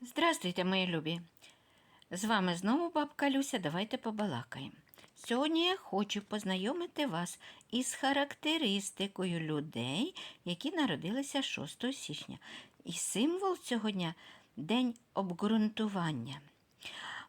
Здравствуйте, мої любі! З вами знову бабка Люся. Давайте побалакаємо. Сьогодні я хочу познайомити вас із характеристикою людей, які народилися 6 січня. І символ цього дня день обґрунтування.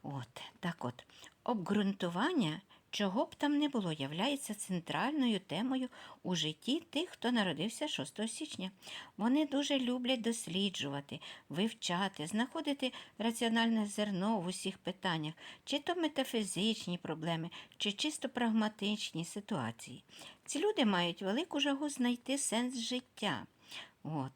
От, так от, обґрунтування, чого б там не було, являється центральною темою у житті тих, хто народився 6 січня. Вони дуже люблять досліджувати, вивчати, знаходити раціональне зерно в усіх питаннях, чи то метафізичні проблеми, чи чисто прагматичні ситуації. Ці люди мають велику жагу знайти сенс життя. От.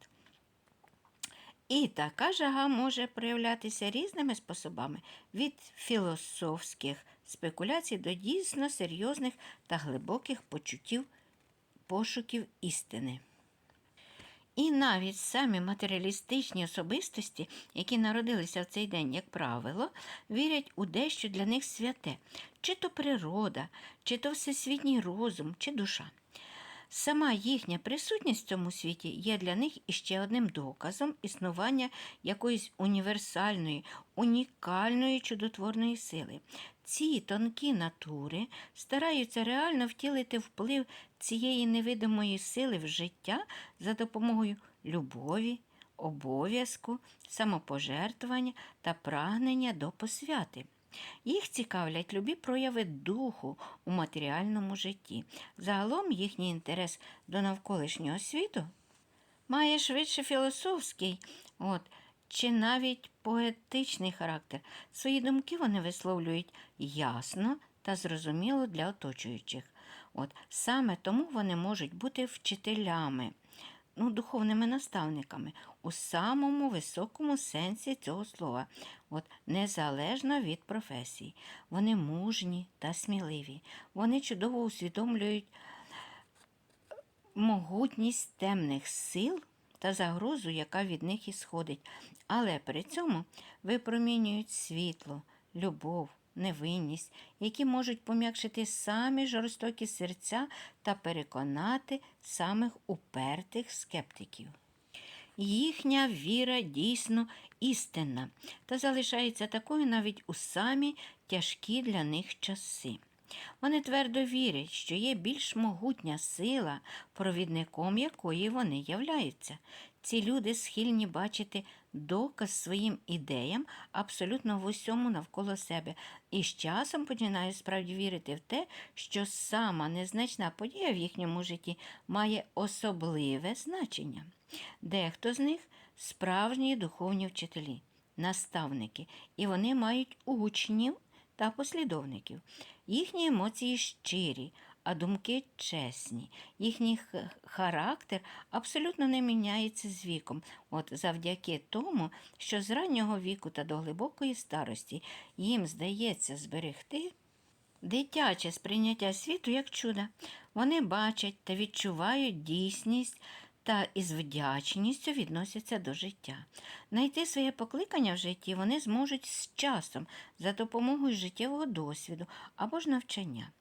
І така жага може проявлятися різними способами від філософських спекуляцій до дійсно серйозних та глибоких почуттів пошуків істини. І навіть самі матеріалістичні особистості, які народилися в цей день, як правило, вірять у дещо для них святе, чи то природа, чи то всесвітній розум, чи душа. Сама їхня присутність в цьому світі є для них іще одним доказом існування якоїсь універсальної, унікальної чудотворної сили. Ці тонкі натури стараються реально втілити вплив цієї невидимої сили в життя за допомогою любові, обов'язку, самопожертвування та прагнення до посвяти. Їх цікавлять любі прояви духу у матеріальному житті. Загалом їхній інтерес до навколишнього світу має швидше філософський, от, чи навіть поетичний характер. Свої думки вони висловлюють ясно та зрозуміло для оточуючих. От, саме тому вони можуть бути вчителями ну, духовними наставниками у самому високому сенсі цього слова, от, незалежно від професії. Вони мужні та сміливі. Вони чудово усвідомлюють могутність темних сил та загрозу, яка від них ісходить, але при цьому випромінюють світло, любов, невинність, які можуть пом'якшити самі жорстокі серця та переконати самих упертих скептиків. Їхня віра дійсно істинна та залишається такою навіть у самі тяжкі для них часи. Вони твердо вірять, що є більш могутня сила, провідником якої вони являються. Ці люди схильні бачити доказ своїм ідеям абсолютно в усьому навколо себе, і з часом починають справді вірити в те, що сама незначна подія в їхньому житті має особливе значення. Дехто з них справжні духовні вчителі, наставники, і вони мають учнів та послідовників. Їхні емоції щирі, а думки чесні. Їхній характер абсолютно не міняється з віком, от завдяки тому, що з раннього віку та до глибокої старості їм здається зберегти. Дитяче сприйняття світу як чудо. Вони бачать та відчувають дійсність та із вдячністю відносяться до життя. Найти своє покликання в житті вони зможуть з часом за допомогою життєвого досвіду або ж навчання.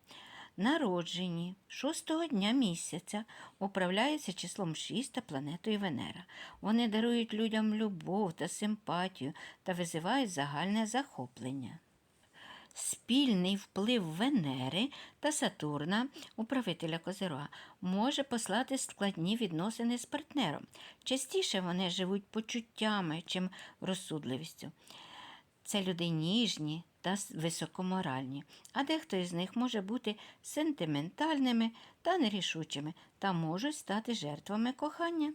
Народжені шостого дня місяця управляються числом 6 та планетою Венера. Вони дарують людям любов та симпатію та визивають загальне захоплення. Спільний вплив Венери та Сатурна, управителя Козирога, може послати складні відносини з партнером. Частіше вони живуть почуттями, чим розсудливістю. Це люди ніжні та високоморальні, а дехто із них може бути сентиментальними та нерішучими та можуть стати жертвами кохання.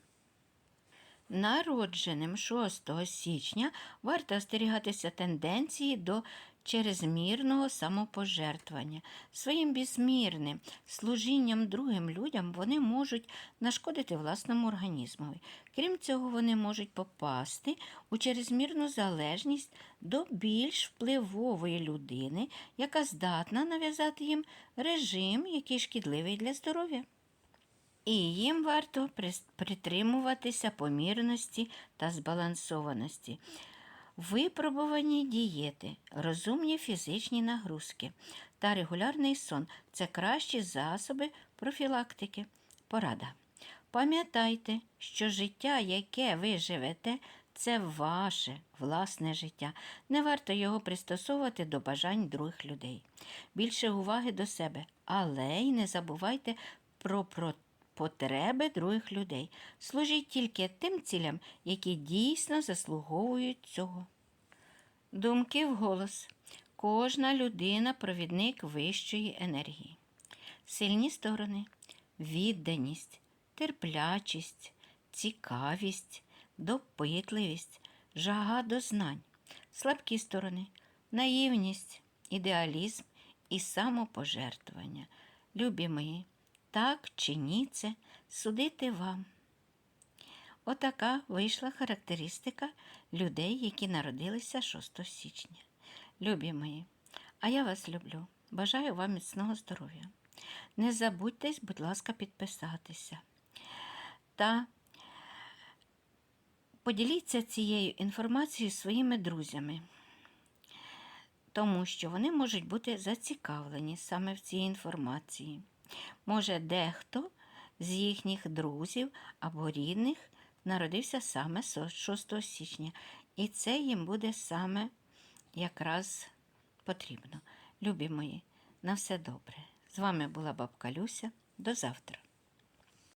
Народженим 6 січня варто остерігатися тенденції до черезмірного самопожертвування. Своїм безмірним служінням другим людям вони можуть нашкодити власному організмові. Крім цього, вони можуть попасти у черезмірну залежність до більш впливової людини, яка здатна нав'язати їм режим, який шкідливий для здоров'я. І їм варто притримуватися помірності та збалансованості. Випробувані дієти, розумні фізичні нагрузки та регулярний сон це кращі засоби профілактики. Порада. Пам'ятайте, що життя, яке ви живете, Це ваше власне життя. Не варто його пристосовувати до бажань других людей. Більше уваги до себе, але й не забувайте про, про потреби других людей. Служіть тільки тим цілям, які дійсно заслуговують цього. Думки вголос. Кожна людина провідник вищої енергії. Сильні сторони відданість, терплячість, цікавість, допитливість, жага до знань, слабкі сторони, наївність, ідеалізм і самопожертвування. Любі мої, так чи ні це судити вам. Отака вийшла характеристика людей, які народилися 6 січня. Любі мої, а я вас люблю. Бажаю вам міцного здоров'я. Не забудьте, будь ласка, підписатися. Та поділіться цією інформацією своїми друзями, тому що вони можуть бути зацікавлені саме в цій інформації. Може, дехто з їхніх друзів або рідних народився саме 6 січня, і це їм буде саме якраз потрібно. Любі мої, на все добре. З вами була бабка Люся. До завтра.